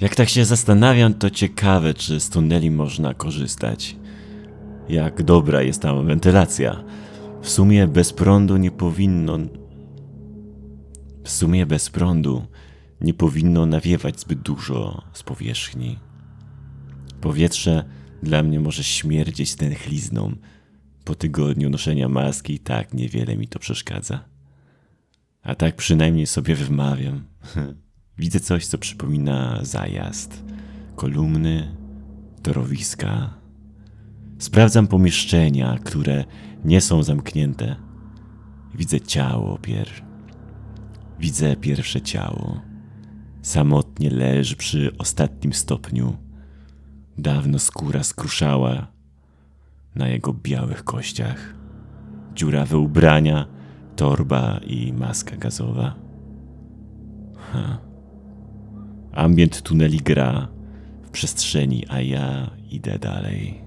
Jak tak się zastanawiam, to ciekawe, czy z tuneli można korzystać. Jak dobra jest tam wentylacja. W sumie bez prądu nie powinno. W sumie bez prądu nie powinno nawiewać zbyt dużo z powierzchni. Powietrze dla mnie może śmierdzieć stęchlizną. Po tygodniu noszenia maski i tak niewiele mi to przeszkadza. A tak przynajmniej sobie wymawiam. Widzę coś, co przypomina zajazd. Kolumny, torowiska. Sprawdzam pomieszczenia, które nie są zamknięte. Widzę ciało pier. Widzę pierwsze ciało. Samotnie leży przy ostatnim stopniu. Dawno skóra skruszała na jego białych kościach. Dziurawe ubrania, torba i maska gazowa. Ha. Ambient tuneli gra w przestrzeni, a ja idę dalej.